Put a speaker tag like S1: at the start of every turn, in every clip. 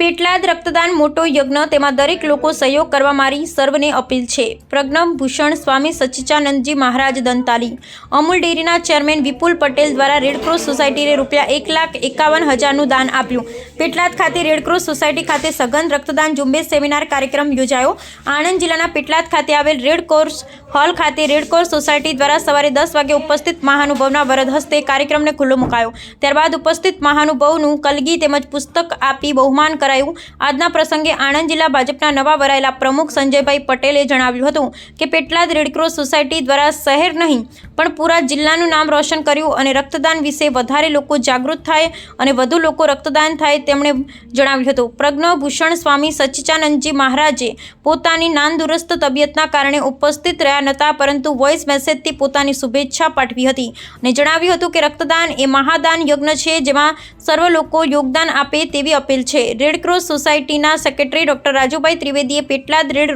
S1: પેટલાદ રક્તદાન મોટો યજ્ઞ, તેમાં દરેક લોકો સહયોગ કરવા મારી સર્વને અપીલ છે. પ્રજ્ઞમ ભૂષણ સ્વામી સચ્ચિદાનંદજી મહારાજ દંતાલી. અમૂલ ડેરીના ચેરમેન વિપુલ પટેલ દ્વારા રેડક્રોસ સોસાયટીને રૂપિયા એક લાખ એકાવન હજારનું દાન આપ્યું. પેટલાદ ખાતે રેડક્રોસ સોસાયટી ખાતે સઘન રક્તદાન ઝુંબેશ સેમિનાર કાર્યક્રમ યોજાયો. આણંદ જિલ્લાના પેટલાદ ખાતે આવેલ રેડ કોર્સ હોલ ખાતે રેડ કોર્સ સોસાયટી દ્વારા સવારે દસ વાગે ઉપસ્થિત મહાનુભાવના વરદ હસ્તે કાર્યક્રમને ખુલ્લો મુકાયો. ત્યારબાદ ઉપસ્થિત મહાનુભાવનું કલગી તેમજ પુસ્તક આપી બહુમાન કરાયું. આજના પ્રસંગે આણંદ જિલ્લા ભાજપના નવા વરાયેલા પ્રમુખ સંજયભાઈ પટેલે જણાવ્યું હતું કે પેટલાદ રેડક્રોસ સોસાયટી દ્વારા શહેર નહીં, પણ પૂરા જિલ્લાનું નામ રોશન કર્યું અને રક્તદાન વિશે વધારે લોકો જાગૃત થાય અને વધુ લોકો રક્તદાન થાય તેમણે જણાવ્યું હતું. પ્રજ્ઞભૂષણ સ્વામી સચ્ચિદાનંદજી મહારાજે પોતાની નાનદુરસ્ત તબિયતના કારણે ઉપસ્થિત રહ્યા નહોતા પરંતુ વોઇસ મેસેજથી પોતાની શુભેચ્છા પાઠવી હતી અને જણાવ્યું હતું કે રક્તદાન એ મહાદાન યજ્ઞ છે, જેમાં સર્વ લોકો યોગદાન આપે તેવી અપીલ છે. રેડક્રોસ સોસાયટીના સેક્રેટરી ડોક્ટર રાજુભાઈ ત્રિવેદીએ પેટલાદ રેડ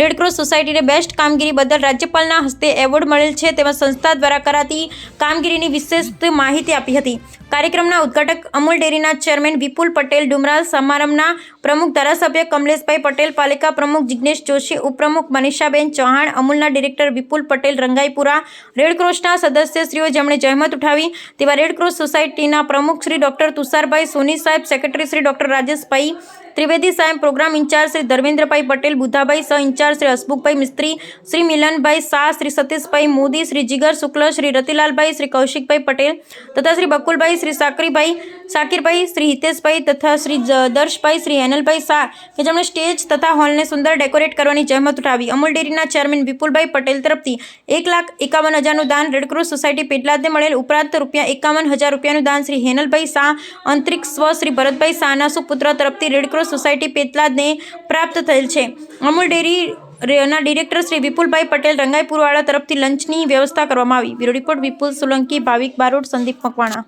S1: રેડક્રોસ સોસાયટીને બેસ્ટ કામગીરી બદલ રાજ્યપાલના હસ્તે એવોર્ડ મળેલ છે તેમાં સંસ્થા દ્વારા કરાતી કામગીરીની વિશેષ માહિતી આપી હતી. કાર્યક્રમના ઉદ્ઘાટક અમૂલ ડેરીના ચેરમેન વિપુલ પટેલ, ડુમરાલ સમારંભના પ્રમુખ ધારાસભ્ય કમલેશભાઈ પટેલ, પાલિકા પ્રમુખ જિજ્ઞેશ જોશી, ઉપપ્રમુખ મનીષાબેન ચૌહાણ, અમૂલના ડિરેક્ટર વિપુલ પટેલ રંગાઈપુરા રેડક્રોસના સદસ્યશ્રીઓ જેમણે જહેમત ઉઠાવી તેવા રેડક્રોસ સોસાયટીના પ્રમુખ શ્રી ડોક્ટર તુષારભાઈ સોની સાહેબ, secretary Shri doctor Rajeshbhai aí Trivedi સાહેબ પ્રોગ્રામ ઇન્ચાર્જ શ્રી ધર્મેન્દ્રભાઈ પટેલ, બુધાભાઈ સહ ઇન્ચાર્જ શ્રી હસમુખભાઈ મિસ્ત્રી, શ્રી મિલનભાઈ શાહ, શ્રી સતીશભાઈ મોદી, શ્રી જીગર શુક્લ, શ્રી રતિલાલભાઈ, શ્રી કૌશિકભાઈ પટેલ તથા શ્રી બકુલભાઈ, શ્રી સાકરીભાઈ, સાકીરભાઈ, શ્રી હિતેશભાઈ તથા શ્રી દર્શભાઈ, શ્રી હેનલભાઈ શાહ કે જેમણે સ્ટેજ તથા હોલને સુંદર ડેકોરેટ કરવાની જહેમત ઉઠાવી. અમૂલ ડેરીના ચેરમેન વિપુલભાઈ પટેલ તરફથી એક લાખ એકાવન હજારનું દાન રેડક્રોસ સોસાયટી પેટલાદને મળેલ ઉપરાંત રૂપિયા એકાવન હજાર રૂપિયાનું દાન શ્રી હેનલભાઈ શાહ, અંતરિક્ષ સ્વ શ્રી ભરતભાઈ શાહના સુપુત્ર તરફથી રેડક્રોસ સોસાયટી પેતલાદને પ્રાપ્ત થયેલ છે. અમૂલ ડેરી ના ડિરેક્ટર શ્રી વિપુલભાઈ પટેલ રંગાઈપુરવાળા તરફથી લંચની વ્યવસ્થા કરવામાં આવી. Bureau report Vipul Solanki, Bhavik Barot, Sandeep Makwana.